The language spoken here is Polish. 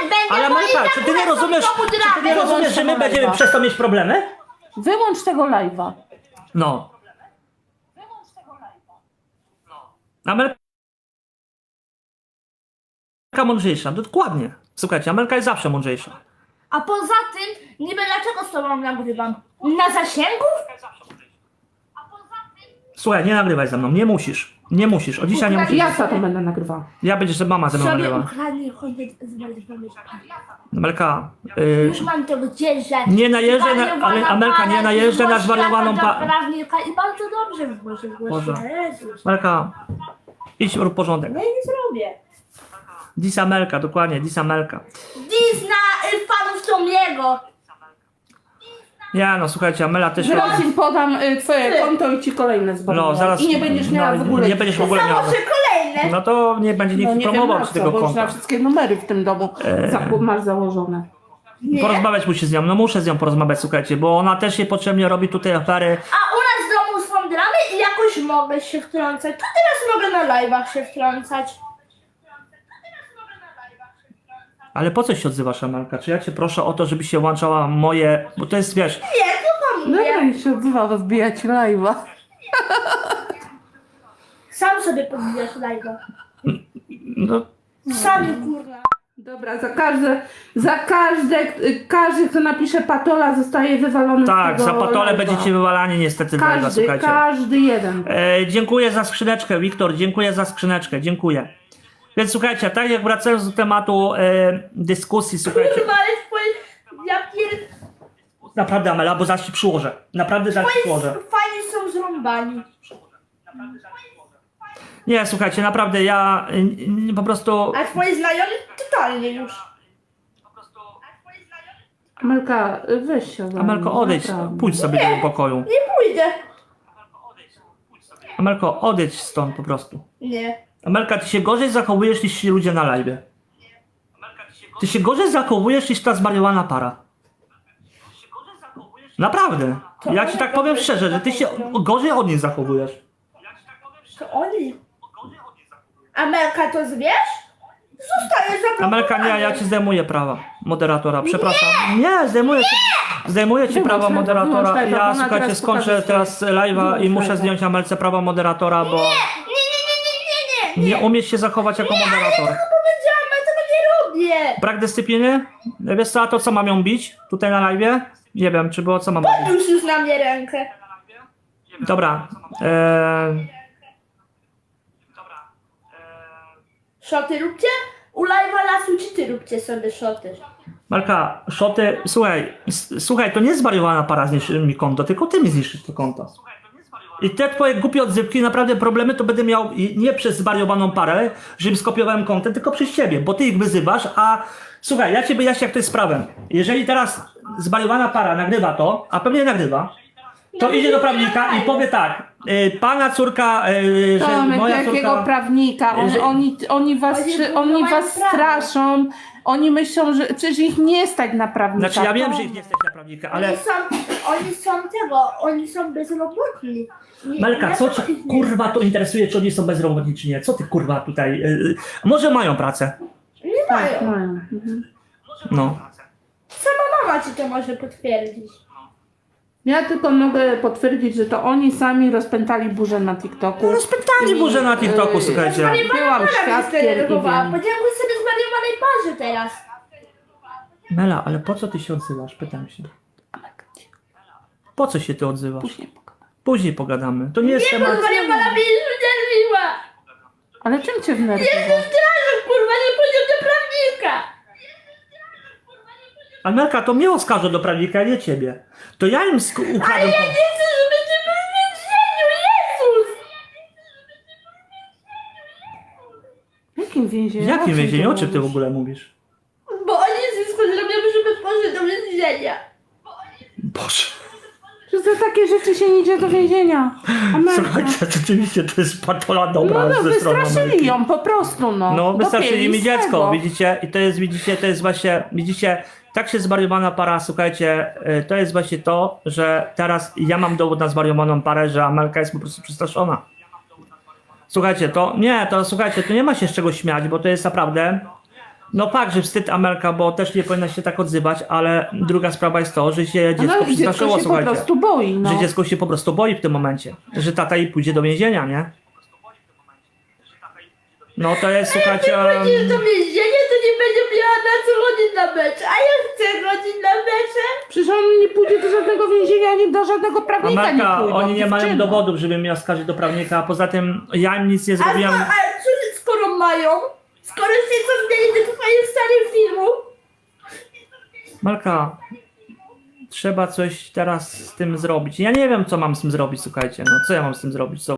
będzie, Ale tak czy ty nie rozumiesz, czy ty nie rozumiesz, że my będziemy przez to mieć problemy? Wyłącz tego live'a. No. Amelka mądrzejsza, dokładnie. Słuchajcie, Amelka jest zawsze mądrzejsza. A poza tym, niby dlaczego z tobą nagrywam? Na zasięgu? Słuchaj, nie nagrywaj ze mną, nie musisz. Nie musisz, od dzisiaj nie musisz. Ja za to będę nagrywała. Ja będziesz, że mama ze mną Sobie nagrywa. ukradnij kontent z Melifony. Amelka, y, Już mam to gdzieś, że... Nie najeżdżę na- zwariowana ale Amelka, nie para najeżdżę na zgłosiła zwariowaną do pa- prawnika I bardzo dobrze może Boże. Jezus. Amelka, idź rób porządek. Ja nie zrobię. Dis Amelka, dokładnie, dis Amelka. Dis na y, fanów Tomiego. Nie no, słuchajcie, Amela też... Zaraz im podam y, twoje konto i ci kolejne zbawię. No, zaraz... I nie będziesz miała no, w ogóle... Nie będziesz w ogóle miała... Że kolejne. No to nie będzie nikt no, nie wiem promował na ci co, tego bo już konta. na wszystkie numery w tym domu Eee. zaku- masz założone. Nie. Porozmawiać musi z nią, no muszę z nią porozmawiać, słuchajcie, bo ona też niepotrzebnie robi tutaj afery. A u nas w domu są dramy i jakoś mogę się wtrącać. To teraz mogę na live'ach się wtrącać. Ale po co się odzywasz, Amelka? Czy ja cię proszę o to, żebyś się łączała moje... Bo to jest, wiesz... Nie, to wam Dobra, i się odzywa, ci live'a. Sam sobie podbijasz live'a. No, Sami kurwa. Dobra, za każde, za każde, każdy, kto napisze patola, zostaje wywalony tak, tego za patole live'a. będziecie wywalani niestety z live'a, Każdy, słuchajcie. każdy jeden. E, dziękuję za skrzyneczkę, Wiktor, dziękuję za skrzyneczkę, dziękuję. Więc słuchajcie, tak jak wracając do tematu e, dyskusji, słuchajcie, Kurwa, ale twoje... Ja pier... naprawdę Amela, bo zaś ci przyłożę, naprawdę zaś ci Twoje przyłożę. fani są zrąbani. Nie, słuchajcie, naprawdę ja y, y, po prostu... A twoi znajomi totalnie już. Amelka, weź się za Amelko, mnie, odejdź, naprawdę. pójdź sobie do pokoju. Nie pójdę. Amelko, odejdź stąd po prostu. Nie. Amelka, ty się gorzej zachowujesz niż ci ludzie na live. Ty się gorzej zachowujesz niż ta zmariowana para. Naprawdę. Ja ci tak powiem szczerze, że ty się gorzej od nich zachowujesz. To oni. Amelka, to wiesz? Zostaje za Amelka, nie, ja ci zdejmuję prawa moderatora, przepraszam. Nie, zdejmuję ci, zdejmuję ci Wyłącz prawa live'a, moderatora. wyłącz Ja, ona słuchajcie, teraz skończę pokaże teraz live'a i Wyłącz muszę zdjąć Amelce prawa moderatora, bo nie, nie, umiesz się zachować jako moderator. Powiedziałam, ja tego nie robię. Brak dyscypliny? Wiesz co, a to co mam ją bić tutaj na live? Nie wiem, czy było co mam robić. Już już na mnie rękę. Dobra. Eee, Szoty róbcie? U live'a lasu czy ty róbcie sobie szoty? Marka, szoty, słuchaj, s- słuchaj, to nie zwariowana para zniszczy mi konto, tylko ty mi zniszczysz to konto. I te twoje głupie odzywki, naprawdę problemy to będę miał nie przez zwariowaną parę, żebym skopiowałem kontent, tylko przez ciebie, bo ty ich wyzywasz, a słuchaj, ja cię wyjaśnię jak to jest sprawem. Jeżeli teraz zwariowana para nagrywa to, a pewnie nagrywa, to idzie do prawnika i powie tak, y, pana córka, y, że Tomek, moja jakiego córka... prawnika? On, Że- oni, oni was, Oni trzy- oni was straszą. Oni myślą, że przecież ich nie stać na prawnika. Znaczy ja wiem, że ich nie stać na prawnika, ale... Oni są, oni są tego, oni są bezrobotni. Nie- Melka, ja co ci nie- kurwa to interesuje, czy oni są bezrobotni, czy nie? Co ty kurwa tutaj... Yy, może mają pracę. Nie Tak, mają. mają. Mhm. No. Sama mama ci to może potwierdzić. Ja tylko mogę potwierdzić, że to oni sami rozpętali burzę na TikToku. Rozpętali burzę na TikToku, Yy, słuchajcie. Byłam świadkiem i wiem. Podziękuj sobie zwariowanej parze teraz. Mela, ale po co ty się odzywasz? Pytam się. Po co się ty odzywasz? Później pogadam. Później pogadamy. To nie jest Nie, bo temat... zwariowana mnie już uderzyła. Ale czym cię Jestem wnerwiło? strażą, kurwa, nie pójdę do prawnika. A Melka, to mnie oskarżą do prawnika, a nie ciebie. To ja im sk- Ale ukradłem... ja nie chcę, żeby ty był w więzieniu, Jezus! W jakim więzieniu? W jakim więzieniu? O czym ty w ogóle mówisz? Bo oni wszystko zrobią, żeby poszedł do więzienia. Boże. Że za takie rzeczy się nie idzie do więzienia. Amelka. Słuchajcie, rzeczywiście to jest patola dobra No, no ze strony wystraszyli ją po prostu, no. No, Dopięli mi z dziecko, widzicie? I to jest, widzicie, to jest właśnie, widzicie, tak się zwariowana para, słuchajcie, y, to jest właśnie to, że teraz ja mam dowód na zwariowaną parę, że Amelka jest po prostu przestraszona. Słuchajcie, to nie, to słuchajcie, to nie ma się z czego śmiać, bo to jest naprawdę, No fakt, że wstyd Amelka, bo też nie powinna się tak odzywać, ale druga sprawa jest to, że się dziecko No, przestraszyło, dziecko się po słuchajcie. prostu boi, no. Że dziecko się po prostu boi w tym momencie, że tata jej pójdzie do więzienia, nie? No to jest, słuchajcie... Chodzisz do więzienia, to nie będzie miała na co chodzić na mecze. A ja chcę chodzić na mecze. Przecież on nie pójdzie do żadnego więzienia, ani do żadnego prawnika nie pójdą. oni nie mają dowodów, żeby mnie oskarżyć do prawnika, a poza tym ja im nic nie A, co, zrobiłem. a co, skoro mają? Skoro się cofnęli do twoich starych filmów? Malka, trzeba coś teraz z tym zrobić. Ja nie wiem, co mam z tym zrobić, słuchajcie. No, co ja mam z tym zrobić? Co?